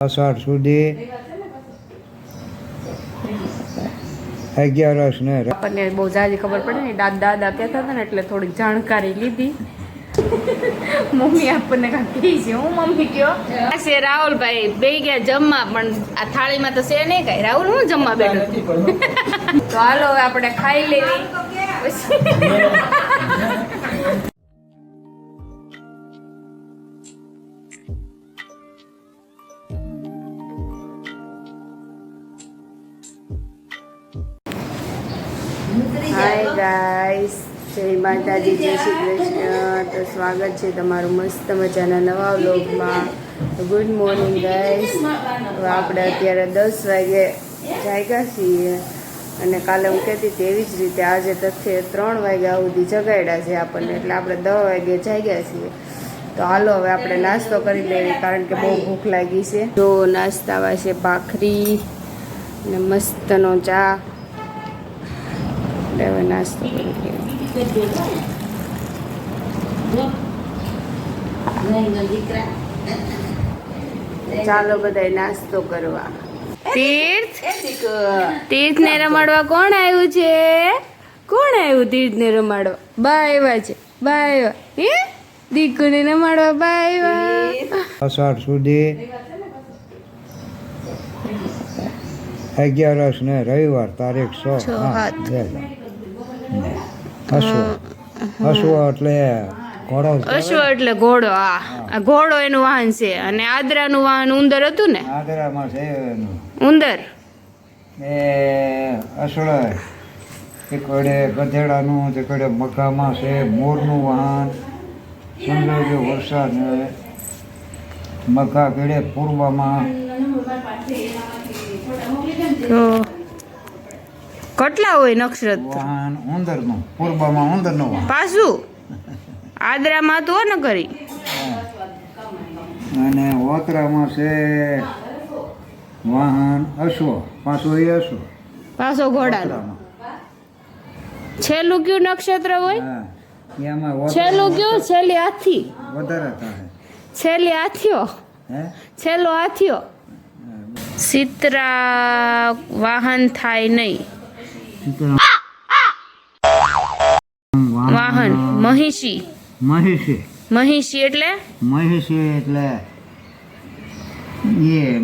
અષાઢ સુધી અગિયારસ ને આપણને બહુ જાજી ખબર પડે ને દાદા દાદા કહેતા હતા ને એટલે થોડીક જાણકારી લીધી. મમ્મી આપણને કહી છે. હું મમ્મી કયો? છે રાહુલભાઈ. બે ગયા જમવા પણ આ થાળીમાં તો છે નહીં કાંઈ. રાહુલ હું જમવા બેઠો તો હાલો હવે આપણે ખાઈ લેવી હાય ગાઈસ જય માતાજી, જય શ્રી કૃષ્ણ. તો સ્વાગત છે તમારું મસ્ત મજાના નવા વ્લોગમાં. ગુડ મોર્નિંગ ગાઈસ તો આપણે અત્યારે દસ વાગે જાગ્યા છીએ. અને કાલે હું કહેતી તેવી જ રીતે આજે તથ્ય ત્રણ વાગ્યા સુધી જગાડ્યા છે આપણને. એટલે આપણે દસ વાગે જાગ્યા છીએ. તો હાલો હવે આપણે નાસ્તો કરી લઈએ કારણ કે બહુ ભૂખ લાગી છે. જો નાસ્તામાં છે ભાખરી ને મસ્તનો ચા. એટલે હવે નાસ્તો કરી લઈએ ચાલો બધાય નાસ્તો કરવા. તીર્થ? તીર્થ ને રમાડવા કોણ આવ્યું છે? કોણ આવ્યું તીર્થ ને રમાડવા? બા આવ્યા છે. બા આવ્યા. હે? દીકુને રમાડવા બા આવ્યા? અષાઢ સુધી અગિયારસ ને રવિવાર તારીખ સો. સો હા, અશ્વ. અશ્વ એટલે ઘોડો અશ્વ એટલે ઘોડો આ આ ઘોડો એનું વાહન છે. અને આદરાનું વાહન ઉંદર હતું ને? આદરામાં છે એનું. ઉંદર? એ અસળ તે કડે ગધેડાનું તે કડે મકામાં છે મોરનું વાહન સૂર્યોદય વરસાદ મકા કેડે પૂર્વમાં. તો કેટલા હોય નક્ષત્ર? વાહન ઉંદરનું પૂર્વમાં ઉંદરનું વાહન. પાછું? આદરામાં તો ન કરી અને ઓતરામાં છે વાહન અશ્વ પાછો એ અશ્વ. પાછો ઓતરામાં. છેલ્લું કયું નક્ષત્ર હોય? છેલ્લું કયું? છેલ્લી હાથી. વધારે છેલ્લી હાથીઓ? છેલ્લો હાથીઓ? સિત્રા વાહન થાય નહીં. વાહન. મહિષી મહિષી મહિષી એટલે? મહિષી એટલે એ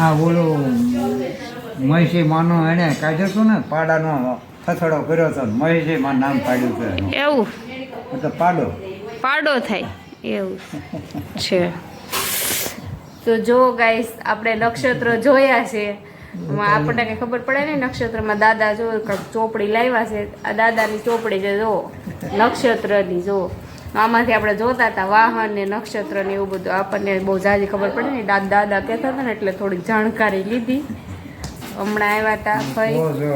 આ ઓલું મહિષી માનો એને કાઢ્યો હતો ને પાડાનો થથડો કર્યો હતો મહિષી માં નામ પાડ્યું છે એવું? એટલે પાડો. પાડો થાય. એવું છે. તો જો ગાઈસ આપણે નક્ષત્ર જોયા છે. આપણને કઈ ખબર પડે ને નક્ષત્રમાં દાદા જો ચોપડી લાવ્યા છે આ દાદાની ચોપડી છે જો. નક્ષત્રની જો. આમાંથી આપણે જોતા હતા વાહન ને નક્ષત્ર ને એવું બધું. આપણને બહુ જાજી ખબર પડે ને દાદા દાદા કહેતા હતા ને એટલે થોડીક જાણકારી લીધી. હમણાં આવ્યા હતા જો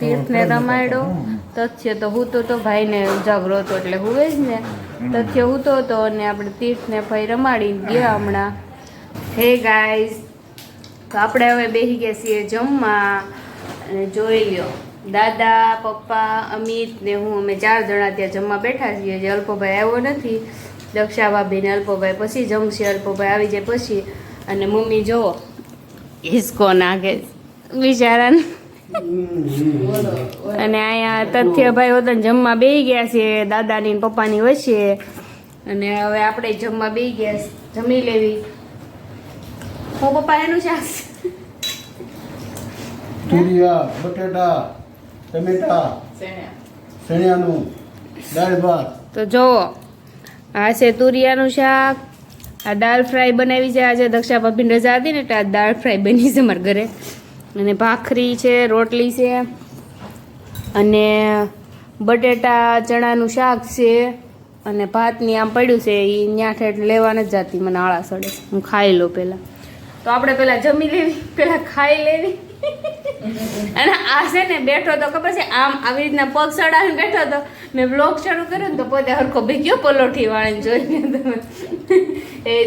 તીર્થને રમાડ્યો. તથ્ય તો હું તો ભાઈને ઉજાગરો હતો એટલે હુવે જ ને. તથ્ય હું તો હતો અને આપણે તીર્થને ભાઈ રમાડી ગયા હમણાં. હે ગાઈઝ તો આપણે હવે બેસી ગયા છીએ જમવા. અને જોઈ લ્યો, દાદા, પપ્પા, અમિત ને હું, અમે ચાર જણા ત્યાં જમવા બેઠા છીએ. જે અલ્પોભાઈ આવ્યો નથી. દક્ષા ભાભી ને અલ્પોભાઈ પછી જમશે. અલ્પોભાઈ આવી જાય પછી. અને મમ્મી જુઓ, હિસકો નાખે બિચારાને. અને અહીંયા તથ્યભાઈ હોતા જમવા બેસી ગયા છે, દાદાની પપ્પાની વચ્ચે. અને હવે આપણે જમવા બેસી ગયા, જમી લેવી. હું પપ્પા એનું શાક. તુરિયા બટેટા ટમેટા ચણિયાનું દાળ ભાત. તો જુઓ આ છે તુરિયાનું શાક. આ દાળ ફ્રાય બનાવી છે. આજે દક્ષા ભાભીની રજા હતી ને એટલે આ દાળ ફ્રાય બની છે મારા ઘરે. અને ભાખરી છે રોટલી છે અને બટેટા ચણાનું શાક છે અને ભાતની આમ પડ્યું છે એ ન્યાઠે લેવા નથી જતી મને આળા સડે હું ખાઈ લઉં પહેલાં. તો આપણે પેલા જમી લેવી, પેલા ખાઈ લેવી. અને આ છે ને બેઠો તો ખબર છે, આમ આવી રીતના પગ ચડાવીને બેઠો તો મેં બ્લોગ શરૂ કર્યો ને તો પોતે હરખો ભીગ્યો પલોઠી વાળીને જોઈને તમે. એ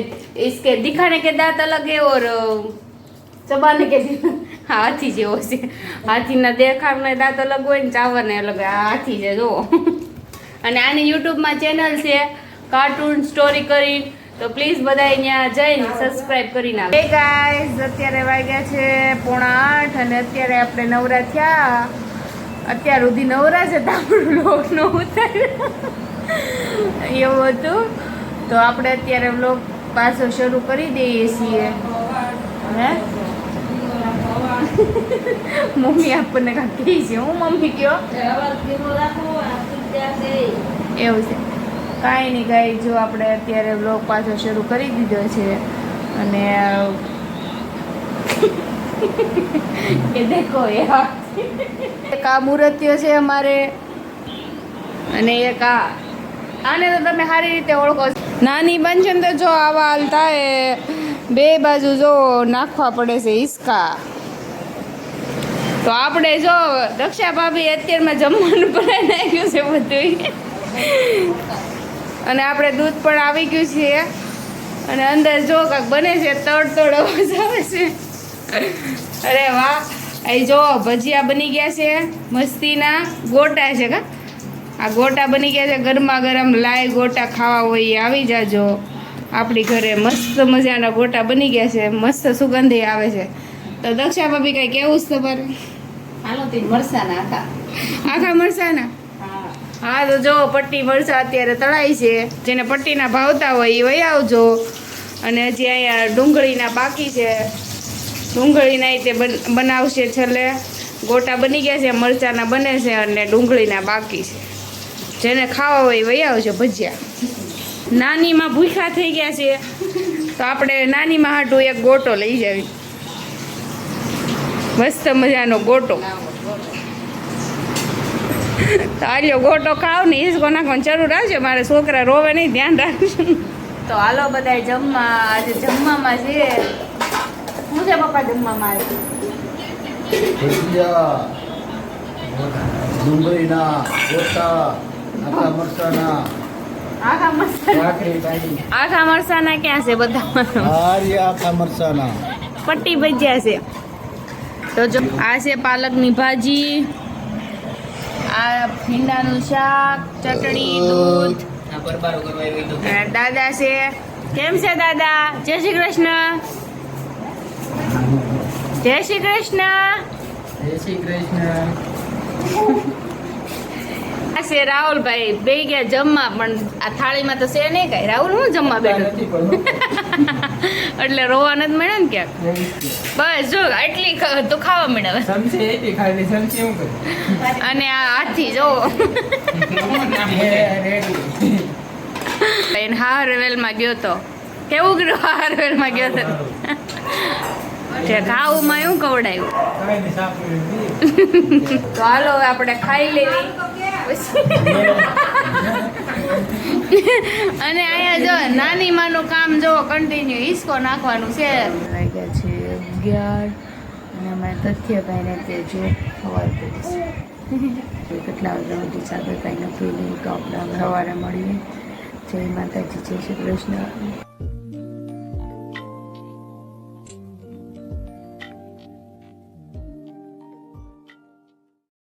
ઇસકે દિખાને કે દાંત અલગ હે ઓર ચબાને કે હાથી જેવો છે. હાથીના દેખાડને દાંત અલગ હોય ને ચાવને અલગ હાથી છે, જુઓ. અને આની યુટ્યુબમાં ચેનલ છે કાર્ટૂન સ્ટોરી કરી તો પ્લીઝ બધા અહીંયા જઈને સબસ્ક્રાઇબ કરી નાખો હે ગાઈઝ અત્યારે વાગ્યા છે પોણા આઠ અને અત્યારે આપણે નવરા થયા. અત્યાર સુધી નવરા છે તો આપણું લોક નો ઉતાર્યો. એવું હતું. તો આપણે અત્યારે વ્લોગ પાછો શરૂ કરી દઈએ છીએ. હે? મમ્મી આપણને કાંઈ કહી છે. હું મમ્મી કયો? એવું છે. કાંઈ નહીં કાંઈ જો આપણે અત્યારે વ્લોગ પાછો શરૂ કરી દીધો છે અને, એ દેખો એ. એક આ મૂર્તિઓ છે અમારે અને એક આ, આને તો તમે સારી રીતે ઓળખો. નાની બનશે ને તો જો આવા હાલ થાય, બે બાજુ જો નાખવા પડે છે હિસકા તો આપણે જો દક્ષા ભાભી અત્યારમાં જમવાનું બનાવી નાખ્યું છે બધું અને આપણે દૂધ પણ આવી ગયું છે. અને અંદર જો કાંક બને છે તડ તડ અવાજ આવે છે. અરે વાહ. અહીં જો ભજીયા બની ગયા છે મસ્તીના ગોટા છે કા? આ ગોટા બની ગયા છે ગરમા ગરમ લાય ગોટા ખાવા હોય એ આવી જાજો. આપણી ઘરે મસ્ત મજાના ગોટા બની ગયા છે મસ્ત સુગંધી આવે છે. તો દક્ષા ભાભી કઈ કેવું છે તમારે? હાલો તે મરસાના આખા આખા મરસાના? હા, તો જો, પટ્ટી મરચા અત્યારે તળાય છે. જેને પટ્ટીના ભાવતા હોય એ વહી આવજો. અને હજી અહીંયા ડુંગળીના બાકી છે. ડુંગળીના એ તે બનાવશે છેલ્લે. ગોટા બની ગયા છે, મરચાના બને છે અને ડુંગળીના બાકી છે. જેને ખાવા હોય એ વહી આવજો ભજીયા. નાનીમાં ભૂખ્યા થઈ ગયા છે. તો આપણે નાનીમાં હાટું એક ગોટો લઈ જવી. મસ્ત મજાનો ગોટો. તો આલ્યો ગોટો ખાવ ને ઈસકો નાખવાની જરૂર આવશે. મારે છોકરા રોવે નહીં ધ્યાન રાખજો. તો હાલો બધા જમવા આજે જમવામાં છે. શું છે પપ્પા જમવામાં આવે ડુંગળીના ગોટા આખા આખા મરસા ભાખરી ભાજી આખા મરસાના ક્યાં છે બધા આખા પટ્ટી ભજીયા છે. તો જો આ છે પાલકની ભાજી. આ ભીંડાનું શાક ચટણી દૂધ. દાદા છે. કેમ છે દાદા? જય શ્રી કૃષ્ણ. જય શ્રી કૃષ્ણ. જય શ્રી કૃષ્ણ. આ છે રાહુલભાઈ. બે ગયા જમવા પણ આ થાળીમાં તો છે નહીં કઈ. રાહુલ હું જમવા બેઠો? એટલે રોવા નથી મળે ને ક્યાંક? બસ જો આટલી તો ખાવા મળે અને આ હાથી જો. એને હારવેલમાં ગયો તો. કેવું ગયો હારવેલમાં ગયો તો? જે ઘાવમાં એવું કવડાયું? તો હાલો આપણે ખાઈ લેવી. અને અહીંયા જો નાની માનું કામ જો કન્ટિન્યુ હિસકો નાખવાનું છે. વાગ્યા છે અગિયાર. અને અમારે તથ્યભાઈને તે જો સવાર કરીશ. કેટલા વાગ્યા સુધી સાગર કાંઈ નક્કી નહીં તો આપણે સવારે મળીએ. જય માતાજી, જય શ્રી કૃષ્ણ.